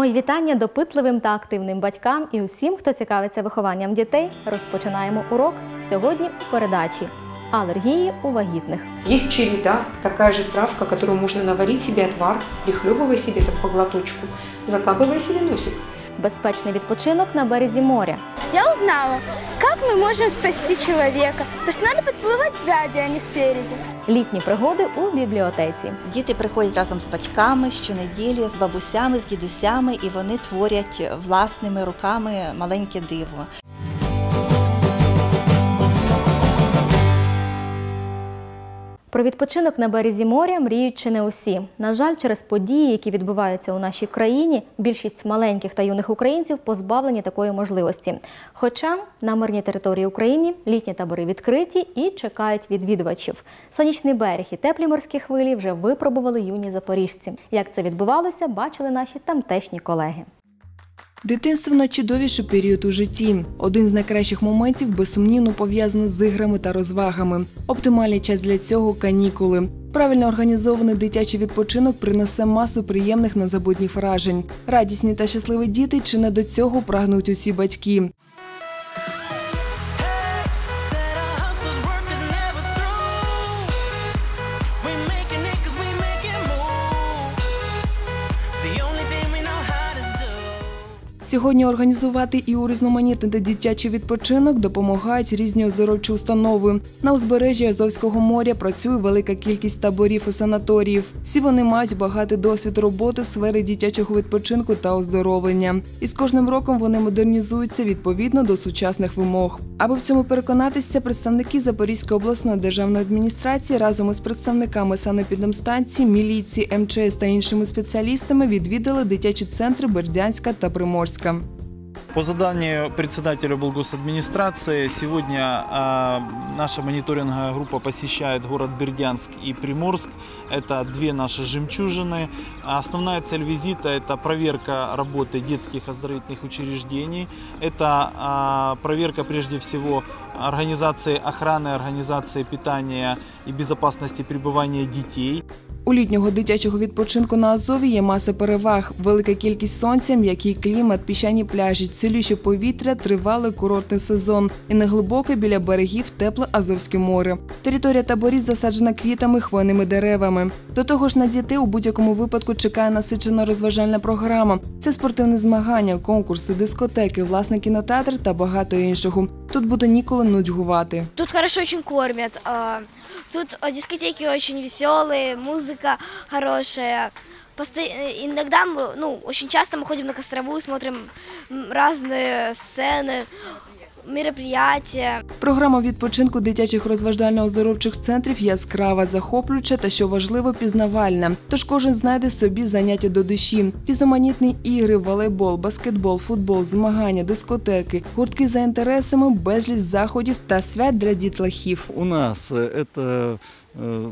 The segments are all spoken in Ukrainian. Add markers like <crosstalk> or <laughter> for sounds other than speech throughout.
Мої вітання допитливим та активним батькам і усім, хто цікавиться вихованням дітей. Розпочинаємо урок сьогодні у передачі алергії у вагітних. Есть череда, такая же травка, которую можно наварить себе отвар, прихлебывая себе так по глоточку, закапывая себе носик. Безпечний відпочинок на березі моря. Я узнала, як ми можемо спасти чоловіка, тож треба підпливати ззаді, сзади, а не спереді. Літні пригоди у бібліотеці. Діти приходять разом з батьками щонеділі, з бабусями, з дідусями, і вони творять власними руками маленьке диво. Про відпочинок на березі моря мріють чи не усі. На жаль, через події, які відбуваються у нашій країні, більшість маленьких та юних українців позбавлені такої можливості. Хоча на мирній території України літні табори відкриті і чекають відвідувачів. Сонячний берег і теплі морські хвилі вже випробували юні запоріжці. Як це відбувалося, бачили наші тамтешні колеги. Дитинство найчудовіший період у житті. Один з найкращих моментів безсумнівно пов'язаний з іграми та розвагами. Оптимальний час для цього канікули. Правильно організований дитячий відпочинок принесе масу приємних незабутніх вражень. Радісні та щасливі діти чи не до цього прагнуть усі батьки. Сьогодні організувати і урізноманітнити дитячий відпочинок допомагають різні оздоровчі установи. На узбережжі Азовського моря працює велика кількість таборів і санаторіїв. Всі вони мають багатий досвід роботи в сфері дитячого відпочинку та оздоровлення. І з кожним роком вони модернізуються відповідно до сучасних вимог. Аби в цьому переконатися, представники Запорізької обласної державної адміністрації разом із представниками санепідемстанції, міліції, МЧС та іншими спеціалістами відвідали дитячі центри Бердянська та Приморська. come По заданию председателя облгосадминистрации сегодня а, наша мониторинговая группа посещает город Бердянск и Приморск. Это две наши жемчужины. А Основная цель визита – это проверка работы детских оздоровительных учреждений. Это а, проверка прежде всего организации охраны, организации питания и безопасности пребывания детей. У літнього дитячого відпочинку на Азові є маса переваг, велика кількість сонця, м'який клімат, піщані пляжі, цілюще повітря, тривалий курортний сезон і неглибоке біля берегів тепле Азовське море. Територія таборів засаджена квітами, хвойними деревами. До того ж, на дітей у будь-якому випадку чекає насичена розважальна програма. Це спортивні змагання, конкурси, дискотеки, власний кінотеатр та багато іншого. Тут буде ніколи нудьгувати. Тут хорошо очень кормят. а, Тут дискотеки очень веселые, музыка хорошая. Посто- э, Иногда мы, ну, очень часто мы ходим на Костровую, смотрим м, разные сцены, мероприятия. Програма відпочинку дитячих розважально-оздоровчих центрів яскрава, захоплююча та, що важливо, пізнавальна. Тож кожен знайде собі заняття до душі. Різноманітні ігри, волейбол, баскетбол, футбол, змагання, дискотеки, гуртки за інтересами, безліч заходів та свят для дітлахів. У нас э, это э,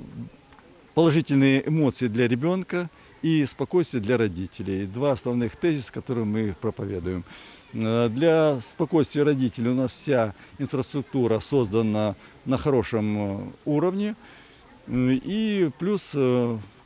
положительные эмоции для ребенка И спокойствие для родителей. Два основных тезиса, которые мы проповедуем. Э, Для спокойствия родителей у нас вся инфраструктура создана на хорошем э, уровне. Э, И плюс,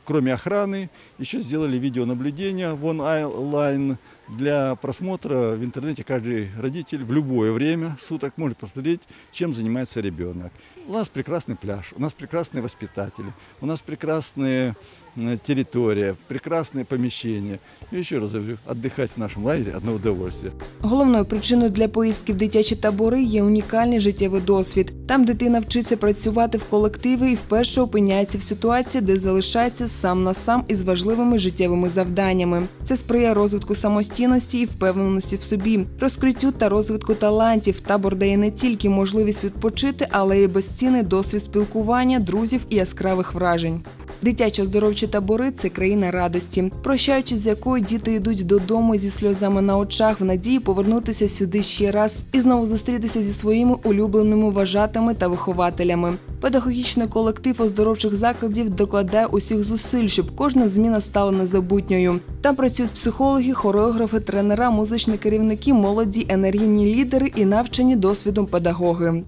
кроме охраны, еще сделали видеонаблюдение в онлайн для просмотра в интернете. Каждый родитель в любое время суток может посмотреть, чем занимается ребенок. У нас прекрасный пляж, у нас прекрасные воспитатели, у нас прекрасная м, территория, прекрасные помещения. И еще раз говорю, отдыхать в нашем лагере – одно удовольствие. Головною причиною для поїздки в дитячі табори є унікальний життєвий досвід. Там дитина вчиться працювати в колективі і вперше опиняється в ситуації, де залишається сам на сам із важливими життєвими завданнями. Це сприяє розвитку самостійності і впевненості в собі, розкриттю та розвитку талантів. Табор дає не тільки можливість відпочити, але й безцінний досвід спілкування, друзів і яскравих вражень. Дитячі оздоровчі табори це країна радості, прощаючись з якою діти йдуть додому зі сльозами на очах в надії повернутися сюди ще раз і знову зустрітися зі своїми улюбленими вважатими та вихователями. Педагогічний колектив оздоровчих закладів докладає усіх зусиль, щоб кожна зміна стала незабутньою. Там працюють психологи, хореографи, тренера, музичні керівники, молоді, енергійні лідери і навчені досвідом педагоги.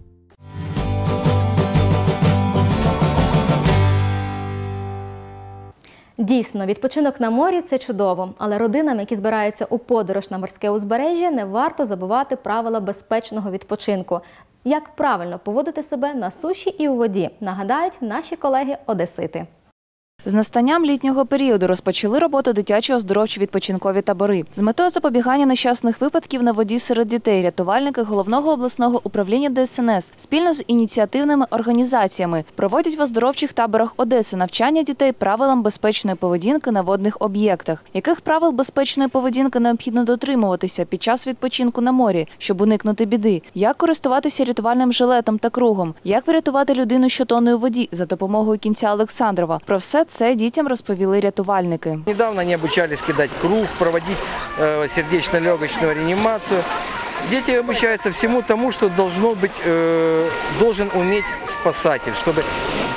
Дійсно, відпочинок на морі це чудово, але родинам, які збираються у подорож на морське узбережжя, не варто забувати правила безпечного відпочинку. Як правильно поводити себе на суші і у воді, нагадають наші колеги Одесити. З настанням літнього періоду розпочали роботу дитячі оздоровчі відпочинкові табори. З метою запобігання нещасних випадків на воді серед дітей рятувальники головного обласного управління ДСНС спільно з ініціативними організаціями проводять в оздоровчих таборах Одеси навчання дітей правилам безпечної поведінки на водних об'єктах. Яких правил безпечної поведінки необхідно дотримуватися під час відпочинку на морі, щоб уникнути біди? Як користуватися рятувальним жилетом та кругом? Як врятувати людину, що тоне у воді за допомогою кінця Олександрова? Про все це дітям розповіли рятувальники. Недавно они обучались кидать круг, проводить э, сердечно-легочную реанимацию. Дети обучаются всему тому, что должно быть, э, должен уметь спасатель, чтобы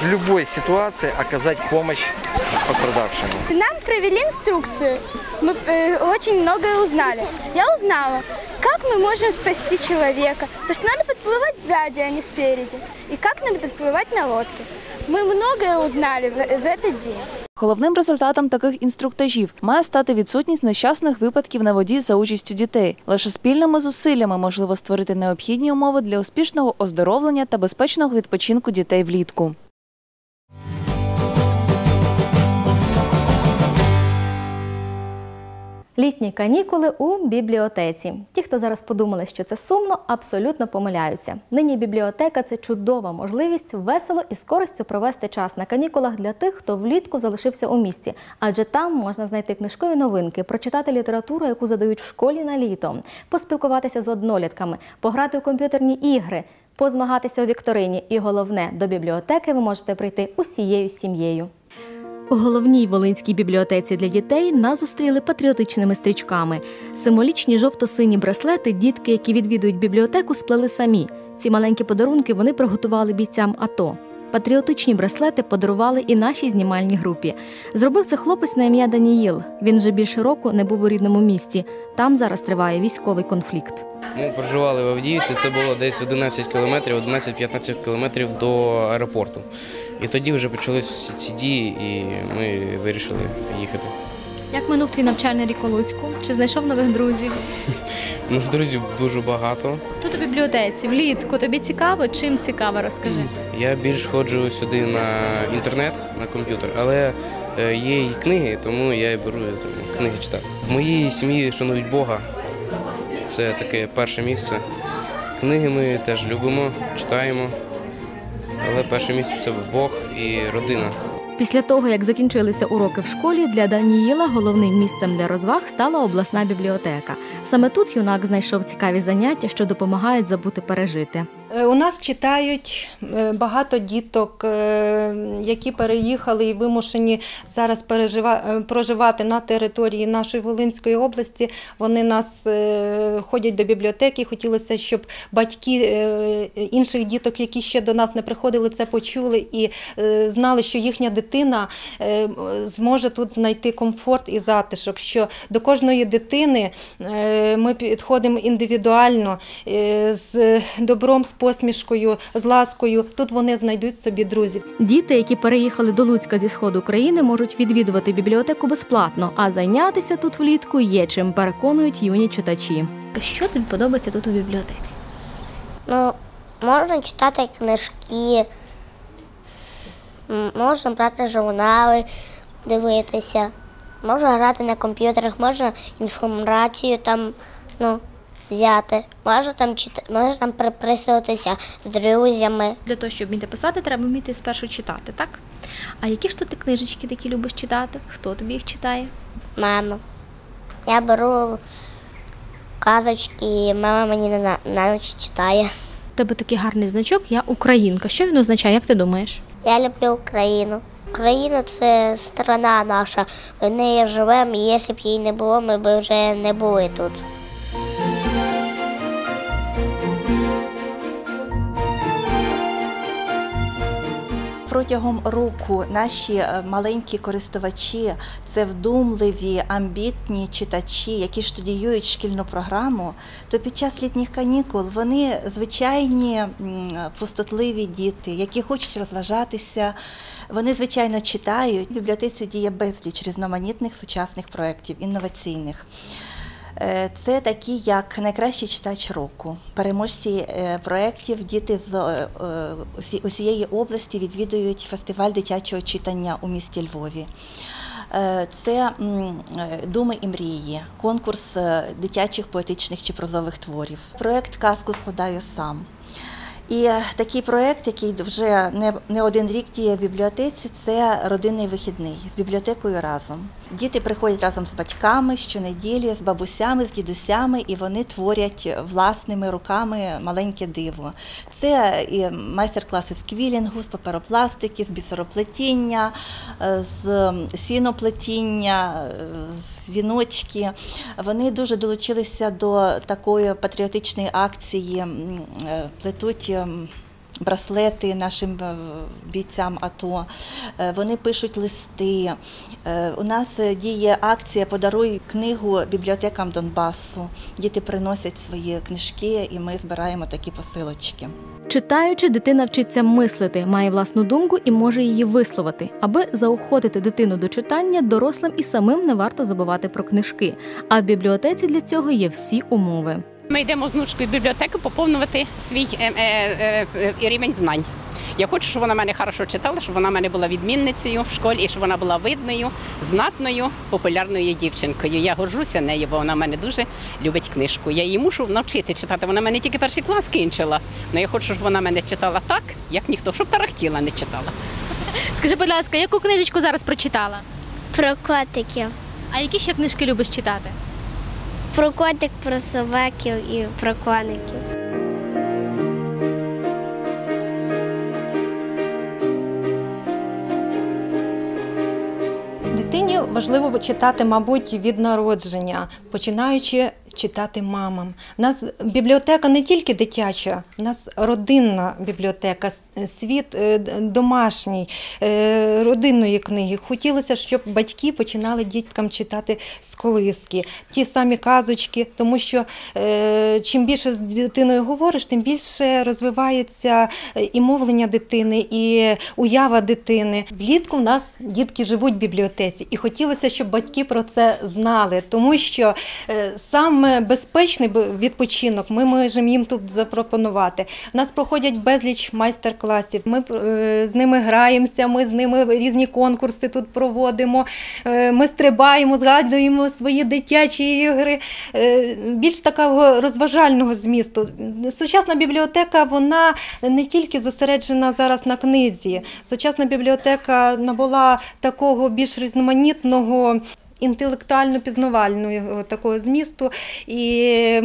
в любой ситуации оказать помощь пострадавшему. Нам провели инструкцию. Мы э, очень многое узнали. Я узнала, как мы можем спасти человека. То, что надо подплывать сзади, а не спереди. И как надо подплывать на лодке. Мы многое узнали в, в этот день. Головним результатом таких інструктажів має стати відсутність нещасних випадків на воді за участю дітей. Лише спільними зусиллями можливо створити необхідні умови для успішного оздоровлення та безпечного відпочинку дітей влітку. Літні канікули у бібліотеці. Ті, хто зараз подумали, що це сумно, абсолютно помиляються. Нині бібліотека це чудова можливість весело і з користю провести час на канікулах для тих, хто влітку залишився у місті. Адже там можна знайти книжкові новинки, прочитати літературу, яку задають в школі на літо, поспілкуватися з однолітками, пограти у комп'ютерні ігри, позмагатися у вікторині. І головне, до бібліотеки ви можете прийти усією сім'єю. У головній Волинській бібліотеці для дітей нас зустріли патріотичними стрічками. Символічні жовто-сині браслети дітки, які відвідують бібліотеку, сплели самі. Ці маленькі подарунки вони приготували бійцям АТО. Патріотичні браслети подарували і нашій знімальній групі. Зробив це хлопець на ім'я Даніїл. Він вже більше року не був у рідному місті. Там зараз триває військовий конфлікт. Ми проживали в Авдіївці, це було десь 11 кілометрів, 11-15 кілометрів до аеропорту. І тоді вже почались всі ці дії, і ми вирішили їхати. Як минув твій навчальний рік у Луцьку? Чи знайшов нових друзів? <laughs> Ну, друзів дуже багато. Тут у бібліотеці, влітку. Тобі цікаво? Чим цікаво, розкажи. Я більш ходжу сюди на інтернет, на комп'ютер, але е, є і книги, тому я і беру там, книги читати. В моїй сім'ї шанують Бога. Це таке перше місце. Книги ми теж любимо, читаємо. Але перше місце це Бог і родина. Після того, як закінчилися уроки в школі, для Даніїла головним місцем для розваг стала обласна бібліотека. Саме тут юнак знайшов цікаві заняття, що допомагають забути пережити. Е, У нас читають е, багато діток, е, які переїхали і вимушені зараз проживати на території нашої Волинської області. Вони нас ходять до бібліотеки. Хотілося, щоб батьки інших діток, які ще до нас не приходили, це почули і знали, що їхня дитина зможе тут знайти комфорт і затишок. Що до кожної дитини ми підходимо індивідуально з добром, з посмішкою, з ласкою. Тут вони знайдуть собі друзів. Діти, які переїхали до Луцька зі сходу країни, можуть відвідувати бібліотеку безплатно, а зайнятися тут влітку є чим, переконують юні читачі. Що тобі подобається тут у бібліотеці? Ну, можна читати книжки, можна брати журнали, дивитися, можна грати на комп'ютерах, можна інформацію там ну, взяти, можна там чита... можна там переписуватися з друзями. Для того, щоб вміти писати, треба вміти спершу читати, так? А які ж то ти книжечки такі любиш читати? Хто тобі їх читає? Мама. Я беру казочки, і мама мені на, на ніч читає. У тебе такий гарний значок, я українка. Що він означає, як ти думаєш? Я люблю Україну. Україна це страна наша. В неї живемо, і якщо б її не було, ми б вже не були тут. Протягом року наші е, маленькі користувачі це вдумливі, амбітні читачі, які студіюють шкільну програму, то під час літніх канікул вони звичайні пустотливі діти, які хочуть розважатися. Вони, звичайно, читають. В бібліотеці діє безліч різноманітних сучасних проєктів, інноваційних. Е, Це такі, як найкращий читач року, переможці е, проєктів, діти з е, усі- усієї області відвідують фестиваль дитячого читання у місті Львові. Це Думи і мрії, конкурс дитячих поетичних чи прозових творів. Проєкт казку складаю сам. І е, такий проєкт, який вже не, не один рік діє в бібліотеці, це родинний вихідний з бібліотекою разом. Діти приходять разом з батьками щонеділі, з бабусями, з дідусями, і вони творять власними руками маленьке диво. Це і майстер-класи з квілінгу, з паперопластики, з бісероплетіння, е, з сіноплетіння, е, віночки. Вони дуже долучилися до такої патріотичної акції, е, плетуть. ем, Браслети нашим е, бійцям АТО, Е, вони пишуть листи. Е, У нас е, діє акція Подаруй книгу бібліотекам Донбасу. Діти приносять свої книжки, і ми збираємо такі посилочки. Читаючи, дитина вчиться мислити, має власну думку і може її висловити. Аби заохотити дитину до читання, дорослим і самим не варто забувати про книжки. А в бібліотеці для цього є всі умови. Ми йдемо з внучкою в бібліотеку поповнювати свій е, е, е, рівень знань. Я хочу, щоб вона мене хорошо читала, щоб вона мене була відмінницею в школі і щоб вона була видною, знатною, популярною дівчинкою. Я горжуся нею, бо вона мене дуже любить книжку. Я її мушу навчити читати. Вона мене тільки перший клас кінчила. але я хочу, щоб вона мене читала так, як ніхто, щоб тарахтіла не читала. Скажи, будь ласка, яку книжечку зараз прочитала? Про котиків. А які ще книжки любиш читати? Про котик, про собаків і про коників. Дитині важливо читати, мабуть, від народження, починаючи читати мамам. У нас бібліотека не тільки дитяча, у нас родинна бібліотека, світ е, домашній, е, родинної книги. Хотілося, щоб батьки починали діткам читати з колиски, ті самі казочки, тому що е, чим більше з дитиною говориш, тим більше розвивається і мовлення дитини, і уява дитини. Влітку в нас дітки живуть в бібліотеці, і хотілося, щоб батьки про це знали, тому що е, саме безпечний відпочинок ми можемо їм тут запропонувати. У нас проходять безліч майстер-класів. Ми е, з ними граємося, ми з ними різні конкурси тут проводимо. Е, Ми стрибаємо, згадуємо свої дитячі ігри. Е, Більш такого розважального змісту. Сучасна бібліотека вона не тільки зосереджена зараз на книзі. Сучасна бібліотека набула такого більш різноманітного. Інтелектуально-пізнавального такого змісту, і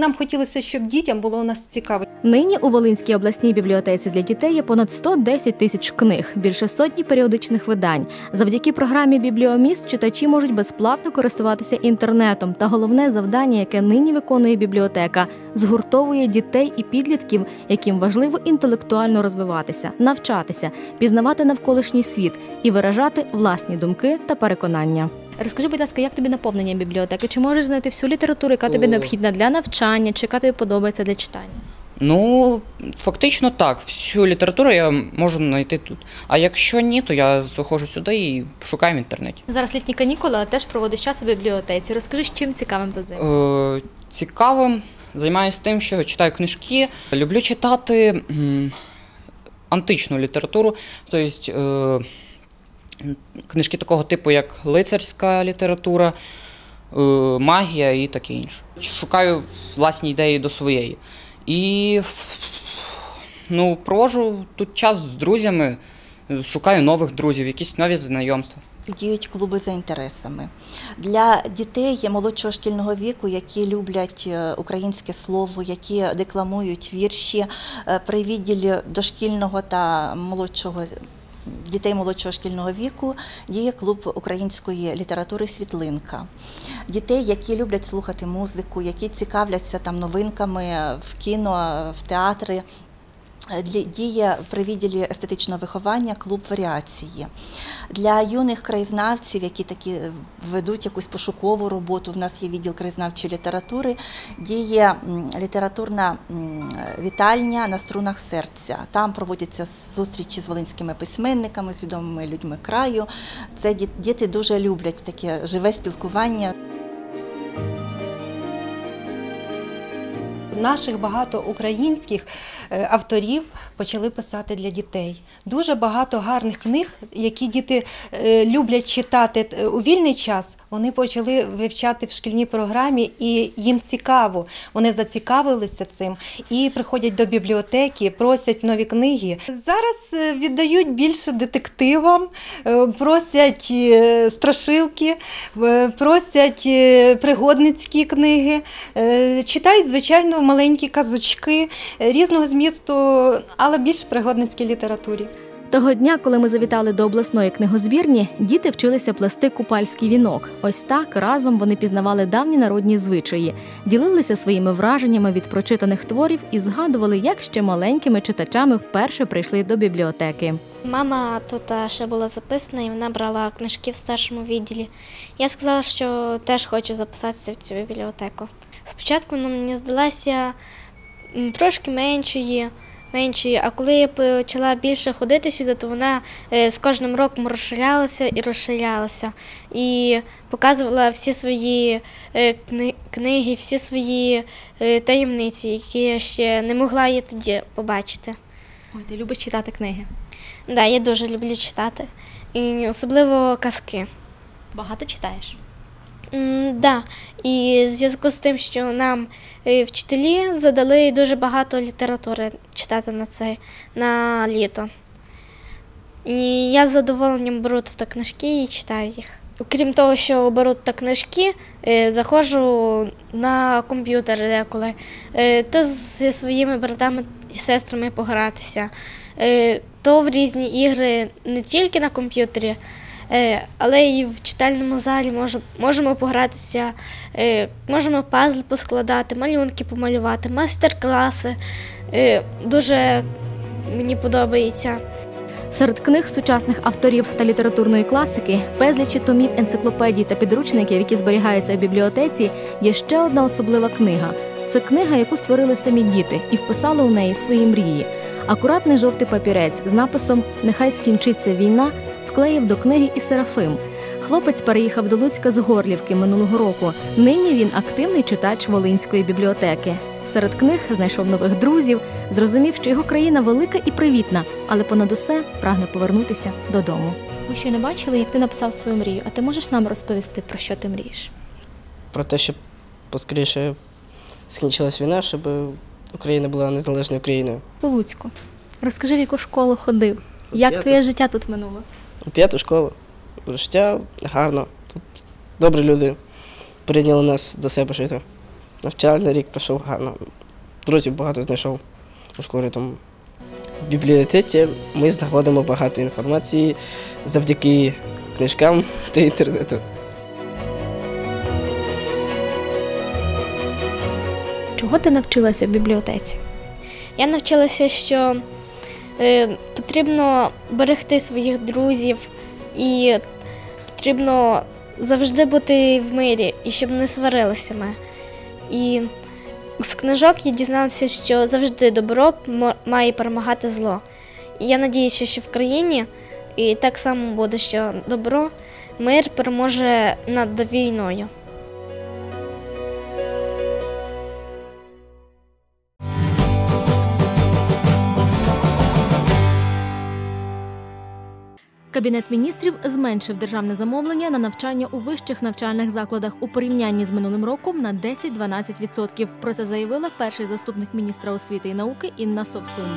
нам хотілося, щоб дітям було у нас цікаво. Нині у Волинській обласній бібліотеці для дітей є понад 110 тисяч книг, більше сотні періодичних видань. Завдяки програмі Бібліоміст читачі можуть безплатно користуватися інтернетом. Та головне завдання, яке нині виконує бібліотека, згуртовує дітей і підлітків, яким важливо інтелектуально розвиватися, навчатися, пізнавати навколишній світ і виражати власні думки та переконання. Розкажи, будь ласка, як тобі наповнення бібліотеки? Чи можеш знайти всю літературу, яка тобі необхідна для навчання, чи яка тобі подобається для читання? Ну, фактично так. Всю літературу я можу знайти тут. А якщо ні, то я заходжу сюди і шукаю в інтернеті. Зараз літні канікули, але теж проводиш час у бібліотеці. Розкажи, чим цікавим тут займаєшся? Е, цікавим, займаюся тим, що читаю книжки. Люблю читати м, античну літературу, тобто е, книжки такого типу, як лицарська література, е, магія і таке інше. Шукаю власні ідеї до своєї. І ну, провожу тут час з друзями, шукаю нових друзів, якісь нові знайомства. Діють клуби за інтересами для дітей молодшого шкільного віку, які люблять е, українське слово, які декламують вірші е, при відділі дошкільного та молодшого дітей молодшого шкільного віку діє клуб української літератури Світлинка. Дітей, які люблять слухати музику, які цікавляться там новинками в кіно, в театри. Е, діє при відділі естетичного виховання клуб варіації. Для юних краєзнавців, які такі е, ведуть якусь пошукову роботу, в нас є відділ краєзнавчої літератури, діє літературна вітальня на струнах серця. Там проводяться зустрічі з волинськими письменниками, з відомими людьми краю. Це ді- діти дуже люблять таке живе спілкування. Наших багато українських е, авторів почали писати для дітей. Дуже багато гарних книг, які діти е, люблять читати е, у вільний час. Вони почали вивчати в шкільній програмі, і їм цікаво. Вони зацікавилися цим і приходять до бібліотеки, просять нові книги. Зараз е, віддають більше детективам, е, просять е, страшилки, просять пригодницькі книги, читають, звичайно, маленькі казочки різного змісту, але більш пригодницькій літературі. Того дня, коли ми завітали до обласної книгозбірні, діти вчилися плести купальський вінок. Ось так разом вони пізнавали давні народні звичаї, ділилися своїми враженнями від прочитаних творів і згадували, як ще маленькими читачами вперше прийшли до бібліотеки. Мама тут ще була записана і вона брала книжки в старшому відділі. Я сказала, що теж хочу записатися в цю бібліотеку. Спочатку вона мені здалася трошки меншою, меншою, а коли я почала більше ходити сюди, то вона е, з кожним роком розширялася і розширялася. І показувала всі свої е, книги, всі свої е, таємниці, які я ще не могла її тоді побачити. Ой, ти любиш читати книги? Да, я дуже люблю читати. І особливо казки. Багато читаєш? М, да. І в зв'язку з тим, що нам е, вчителі задали дуже багато літератури читати на це на літо. І я з задоволенням беру тут книжки і читаю їх. Крім того, що беру тут книжки, е, заходжу на комп'ютер деколи, е, то зі своїми братами і сестрами погратися, то в різні ігри не тільки на комп'ютері, але і в читальному залі можемо погратися, е, можемо пазл поскладати, малюнки помалювати, майстер-класи. Е, Дуже мені подобається. Серед книг сучасних авторів та літературної класики, безлічі томів енциклопедій та підручників, які зберігаються в бібліотеці, є ще одна особлива книга. Це книга, яку створили самі діти і вписали у неї свої мрії. Акуратний жовтий папірець з написом Нехай скінчиться війна вклеїв до книги і Серафим. Хлопець переїхав до Луцька з Горлівки минулого року. Нині він активний читач Волинської бібліотеки. Серед книг знайшов нових друзів, зрозумів, що його країна велика і привітна, але понад усе прагне повернутися додому. Ми ще не бачили, як ти написав свою мрію, а ти можеш нам розповісти, про що ти мрієш? про те, щоб поскоріше скінчилась війна, щоб Україна була незалежною країною. По Луцьку. Розкажи, в яку школу ходив. Як твоє життя тут минуло? У п'яту школу. Життя гарно. Тут добрі люди прийняли нас до себе жити. Навчальний рік пройшов гарно. Друзів багато знайшов у школі. Тому в бібліотеці ми знаходимо багато інформації завдяки книжкам та інтернету. Чого ти навчилася в бібліотеці? Я навчилася, що потрібно берегти своїх друзів і потрібно завжди бути в мирі і щоб не сварилися ми. І з книжок я дізналася, що завжди добро має перемагати зло. І я надіюся, що в країні і так само буде, що добро, мир переможе над війною. Кабінет міністрів зменшив державне замовлення на навчання у вищих навчальних закладах у порівнянні з минулим роком на 10-12%. Про це заявила перший заступник міністра освіти і науки Інна Совсун.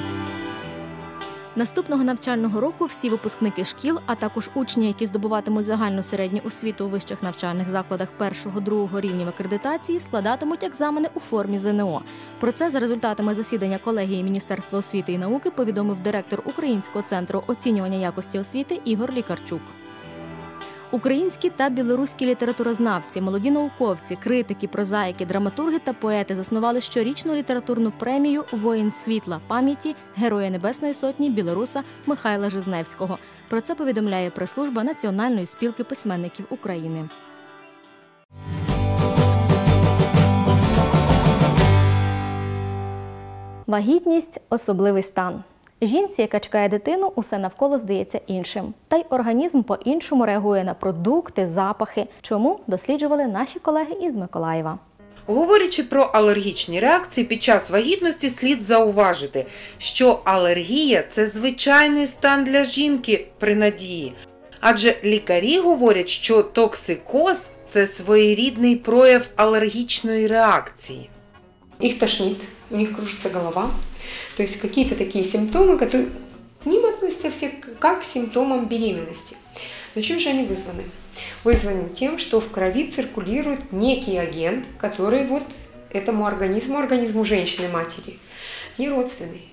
Наступного навчального року всі випускники шкіл, а також учні, які здобуватимуть загальну середню освіту у вищих навчальних закладах першого-другого рівнів акредитації, складатимуть екзамени у формі ЗНО. Про це за результатами засідання колегії Міністерства освіти і науки повідомив директор Українського центру оцінювання якості освіти Ігор Лікарчук. Українські та білоруські літературознавці, молоді науковці, критики, прозаїки, драматурги та поети заснували щорічну літературну премію Воїн світла пам'яті Героя Небесної Сотні білоруса Михайла Жизневського. Про це повідомляє прес-служба Національної спілки письменників України. Вагітність особливий стан. Жінці, яка чекає дитину, усе навколо здається іншим. Та й організм по-іншому реагує на продукти, запахи. Чому досліджували наші колеги із Миколаєва. Говорячи про алергічні реакції під час вагітності, слід зауважити, що алергія це звичайний стан для жінки при надії. Адже лікарі говорять, що токсикоз це своєрідний прояв алергічної реакції. Их тошнит, у них кружится голова. То есть какие-то такие симптомы, которые к ним относятся все как к симптомам беременности. Но чем же они вызваны? Вызваны тем, что в крови циркулирует некий агент, который вот этому организму, организму женщины-матери, не родственный.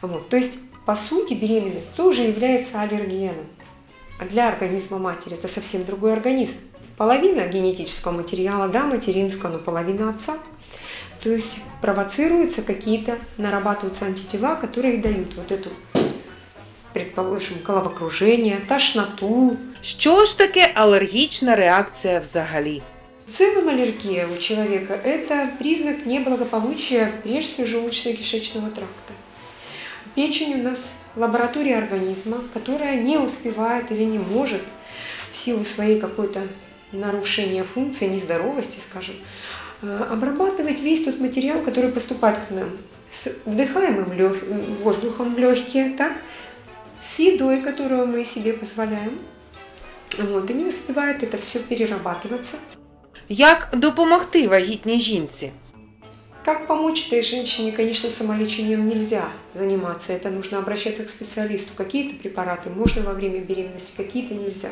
Вот. То есть, по сути, беременность тоже является аллергеном. А для организма матери это совсем другой организм. Половина генетического материала, да, материнского, но половина отца. То есть провоцируются какие-то, нарабатываются антитела, которые дают вот эту, предположим, головокружение, тошноту. Що ж таке алергічна реакція взагалі? В целом аллергия у человека – это признак неблагополучия, прежде всего, желудочно-кишечного тракта. Печень у нас лаборатория организма, которая не успевает или не может в силу своей какой-то нарушения функции, нездоровости, скажем, э, обрабатывать весь тот материал, который поступает к нам с вдыхаемым лёг- воздухом в легкие, так, с едой, которую мы себе позволяем. Вот, и не успевает это все перерабатываться. Як допомогти вагітній жінці? Как помочь этой женщине, конечно, самолечением нельзя заниматься. Это нужно обращаться к специалисту. Какие-то препараты можно во время беременности, какие-то нельзя.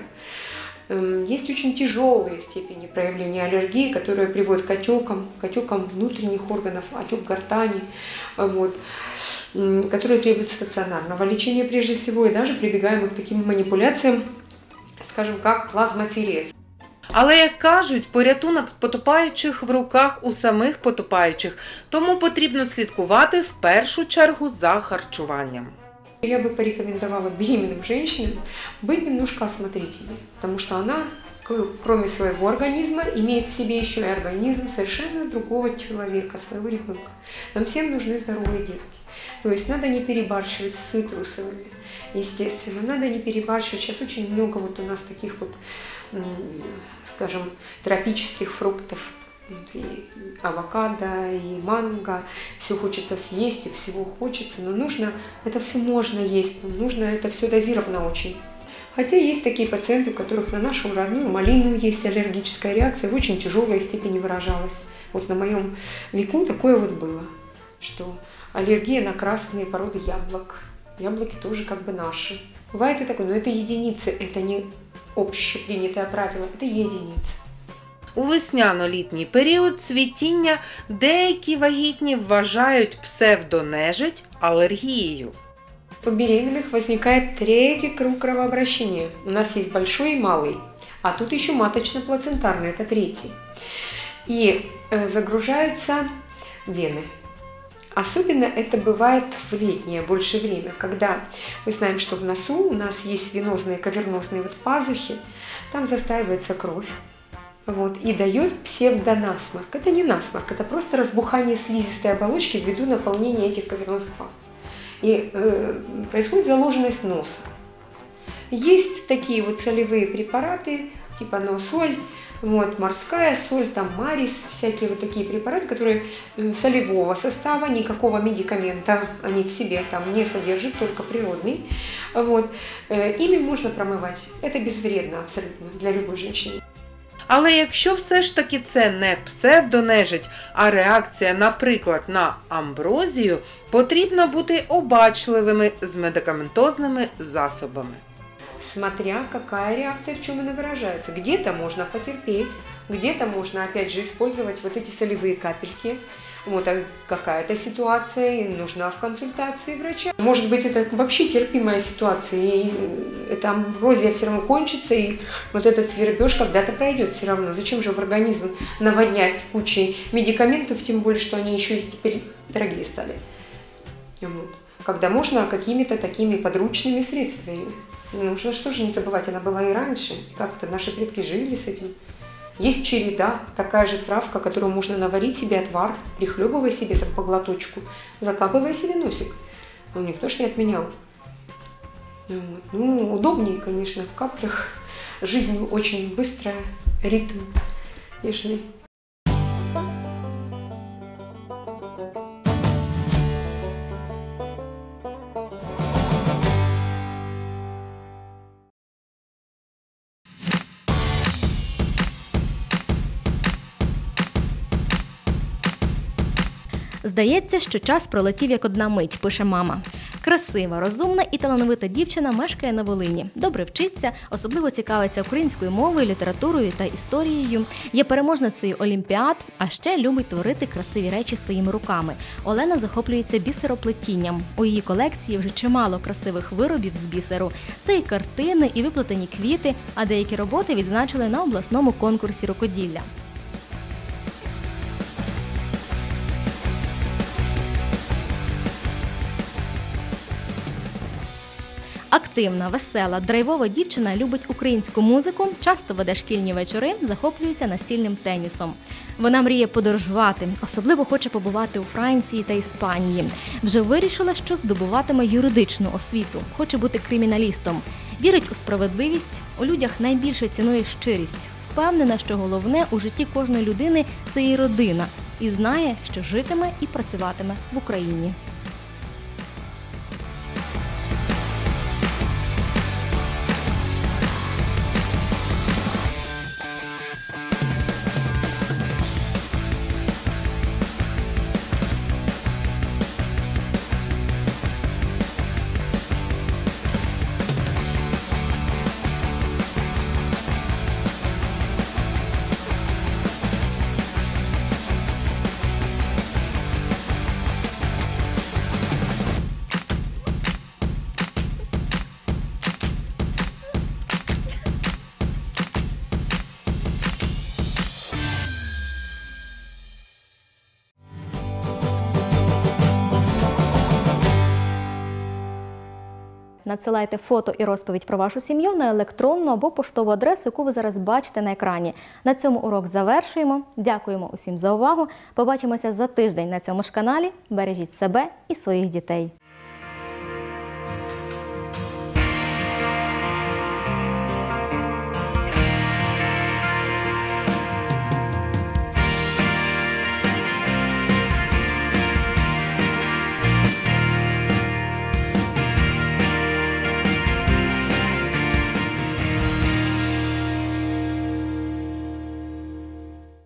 Эм, Есть очень тяжелые степени проявления аллергии, которые приводят к отекам, к отекам внутренних органов, отек гортани, э, вот, м, которые требуют стационарного лечения прежде всего, и даже прибегаем мы к таким манипуляциям, скажем, как плазмоферез. Але як кажуть, порятунок потопаючих в руках у самих потопаючих, тому потрібно слідкувати в першу чергу за харчуванням. Я бы порекомендовала беременным женщинам быть немножко осмотрительней, потому что она, кроме своего организма, имеет в себе еще и организм совершенно другого человека, своего ребенка. Нам всем нужны здоровые детки. То есть надо не перебарщивать с цитрусовыми, естественно, надо не перебарщивать. Сейчас очень много вот у нас таких вот, скажем, тропических фруктов, и авокадо, и манго, все хочется съесть, и всего хочется, но нужно, это все можно есть, но нужно это все дозированно очень. Хотя есть такие пациенты, у которых на нашу родную малину есть аллергическая реакция, в очень тяжелой степени выражалась. Вот на моем веку такое вот было, что аллергия на красные породы яблок. Яблоки тоже как бы наши. Бывает и такое, но это единицы, это не общепринятое правило, это единицы. У весняно-літній період цвітіння деякі вагітні вважають псевдонежить алергією. У беременных возникает третий круг кровообращения. У нас есть большой и малый, а тут еще маточно-плацентарный, это третий. И э, загружаются вены. Особенно это бывает в летнее больше время, когда мы знаем, что в носу у нас есть венозные, кавернозные вот пазухи, там застаивается кровь, вот, и дает псевдонасморк. Это не насморк, это просто разбухание слизистой оболочки ввиду наполнения этих кавернозных пазух. И э, происходит заложенность носа. Есть такие вот солевые препараты, типа носоль, вот, морская соль, там марис, всякие вот такие препараты, которые солевого состава, никакого медикамента они в себе там не содержат, только природный. Вот. Э, Ими можно промывать. Это безвредно абсолютно для любой женщины. Але якщо все ж таки це не псевдонежить, а реакція, наприклад, на амброзію, потрібно бути обачливими з медикаментозними засобами. Смотря какая реакция в чем она выражается. Где-то можно потерпеть, где-то можно опять же использовать вот эти солевые капельки. вот а какая-то ситуация и нужна в консультации врача. Может быть, это вообще терпимая ситуация, и эта амброзия все равно кончится, и вот этот свербеж когда-то пройдет все равно. Зачем же в организм наводнять кучей медикаментов, тем более, что они еще и теперь дорогие стали. Вот. Когда можно какими-то такими подручными средствами. Нужно что же не забывать, она была и раньше. Как-то наши предки жили с этим. Есть череда, такая же травка, которую можно наварить себе отвар, прихлебывая себе там по глоточку, закапывая себе носик. Ну, никто ж не отменял. Ну. Ну, удобнее, конечно, в каплях. Жизнь очень быстрая, ритм бешеный. Здається, що час пролетів як одна мить, пише мама. Красива, розумна і талановита дівчина мешкає на Волині. Добре вчиться, особливо цікавиться українською мовою, літературою та історією. Є переможницею олімпіад, а ще любить творити красиві речі своїми руками. Олена захоплюється бісероплетінням. У її колекції вже чимало красивих виробів з бісеру. Це і картини, і виплетені квіти, а деякі роботи відзначили на обласному конкурсі рукоділля. Активна, весела, драйвова дівчина любить українську музику, часто веде шкільні вечори, захоплюється настільним тенісом. Вона мріє подорожувати, особливо хоче побувати у Франції та Іспанії. Вже вирішила, що здобуватиме юридичну освіту, хоче бути криміналістом. Вірить у справедливість, у людях найбільше цінує щирість. Впевнена, що головне у житті кожної людини це її родина, і знає, що житиме і працюватиме в Україні. Надсилайте фото і розповідь про вашу сім'ю на електронну або поштову адресу, яку ви зараз бачите на екрані. На цьому урок завершуємо. Дякуємо усім за увагу. Побачимося за тиждень на цьому ж каналі. Бережіть себе і своїх дітей.